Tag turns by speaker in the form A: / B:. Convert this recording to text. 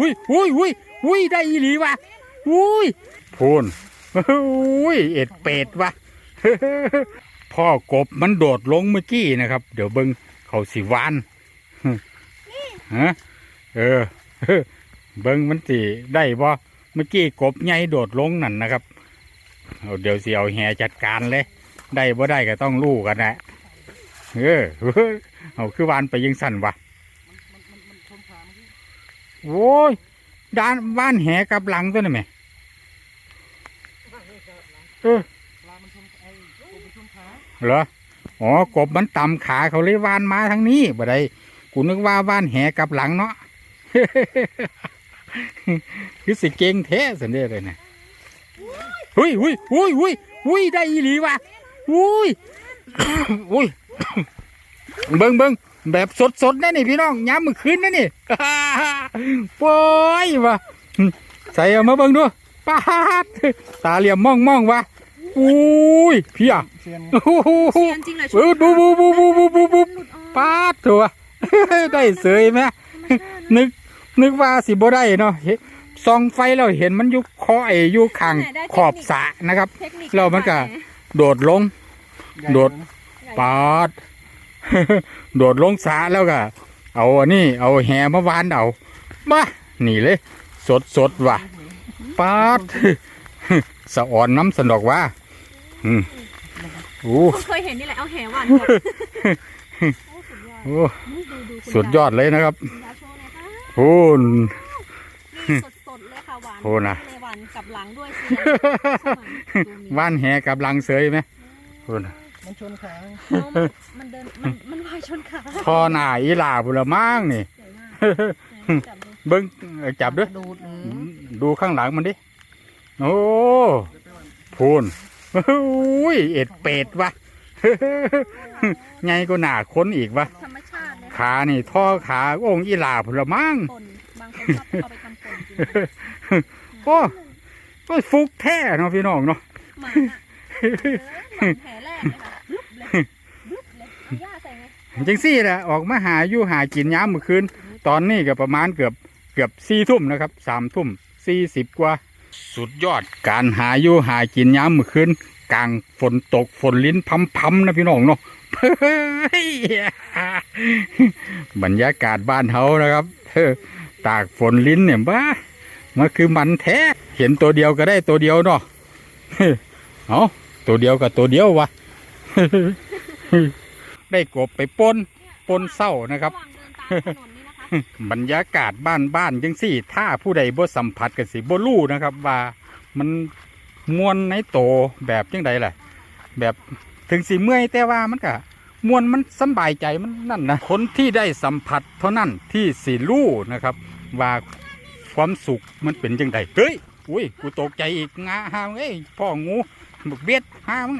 A: อุ้ยอุ้ยอุ้ยอุ้ยอุ้ยได้อีหลีวะอุ้ยพูนอุ้ยเอ็ดเป็ดวะพ่อกบมันโดดลงเมื่อกี้นะครับ เดี๋ยวเบิงเขาสิหวานฮะเออเบิงมันสิได้บ่เมื่อกี้กบใหญ่โดดลงนั่นนะครับเอาเดี๋ยวสิเอาแหจัดการเลย ได้บ่ได้ก็ต้องรู้กันนะเออเอาคือหวานไปยังสั่นวะ โว้ยด้านบ้านแหกับหลังตัวนี่ไหมเออเหรออ๋อกบมันต่ำขาเขาเลยวานมาทางนี้บ่ได้กูนึกว่าว่านแหกับหลังเนาะคือสิเก่งแท้สันเด้เลยนะหุ้ยหุ้ยหุ้ยหุ้ยหุ้ยได้อีหลีว่ะหุ้ยหุ้ยเบิ่งเบิ่ง แบบสดสดๆนะนี่พี่น้องย้ำมือคืนนะนี่โป้ยว่ะใส่เอามาเบิ่งดูป้าดตาเหลี่ยมมองมองๆว่ะอุ้ยพี่อะ
B: เซียน
A: โอ้โห
C: เซียนจริงเลย
A: เออบูบูบูบูบูบูบู
C: หลุดออก
A: ปาดตัวได้เสยไหมนึกนึกว่าสิบ่ได้เนาะเห็นส่องไฟเราเห็นมันอยู่คอไออยู่ข้างขอบสระนะครับ
C: เทคนิค
A: เรามันก็โดดลง โดดปาด โดดลงสระแล้วก็ เอาอันนี้เอาแหมาวานเอามานี่เลย สดสดๆว่ะปาดสะอ่อนน้ำสนดอกว่าอืมโอ้
C: ผมเคยเห็นนี่แหละเอาแหหวานกบโอ้สุดยอด
A: โอ้สุดยอดเลยนะครับ
C: คุณยาโชว์หน่อยค่ะ
A: พูน
C: นี่สดๆเลยค่ะหวาน
A: โอ้น่ะ
C: เลยหวานกลับหลังด้วยเซียน
A: ว่านแหกับลังเสยไหมพูน
B: มันชนขา
C: เอามันมันเดินมันมันวายชนขา
A: คอหน้าอีหลาบุละมั่งนี่
C: ใหญ่มากจับดู
A: เบิ้งเอ่อจับด้วย
B: ดูด
A: ดูข้างหลังมันดิ โอ้พูนอุ้ย เอ็ดเป็ดวะ ไงก็หนาคนอีกวะ
C: ธรรมชาติเลย
A: ขานี่ท่อขาองค์อีหลาบุละมั่ง
C: ป่นบางคนชอบเอาไปทำป่นจริง
A: โอ้ก็ฟุกแท้เนาะพี่น้องเนาะ
C: หมาอะเออหลังแผลแรกเลยค่ะลุบเลยลุบเลยเอาย่าใส่ไง
A: จังซี่แหละออกมาหาอยู่หากินย้ำเมื่อคืนตอนนี้ก็ประมาณเกือบเกือบสี่ทุ่มนะครับสามทุ่มสี่สิบกว่า สุดยอดการหาอยู่หากินย้ำเมื่อคืนกลางฝนตกฝนลิ้นพัมๆนะพี่น้องเนาะเฮ้ยบรรยากาศบ้านเฮานะครับตากฝนลิ้นเนี่ยบ้ามันคือมันแท้เห็นตัวเดียวก็ได้ตัวเดียวเนาะเอาตัวเดียวกับตัวเดียววะ ได้กบไปปนปนเศร้านะครับ
C: ระหว่างเดินตามถนนนี่นะคะ
A: บรรยากาศบ้านบ้านจังสี่ ถ้าผู้ใดบ่สัมผัสกันสิบ่รู้นะครับ ว่ามันมวนในโตแบบจังใดล่ะ แบบถึงสิเมื่อยแต่ว่ามันก็มวนมันสำบายใจมันนั่นนะคนที่ได้สัมผัสเท่านั้นที่สิรู้นะครับ ว่าความสุขมันเป็นจังใดเฮ้ยอุ้ยกูตกใจอีกงาหาเอ้ยพ่องูบักเบ็ดหามึง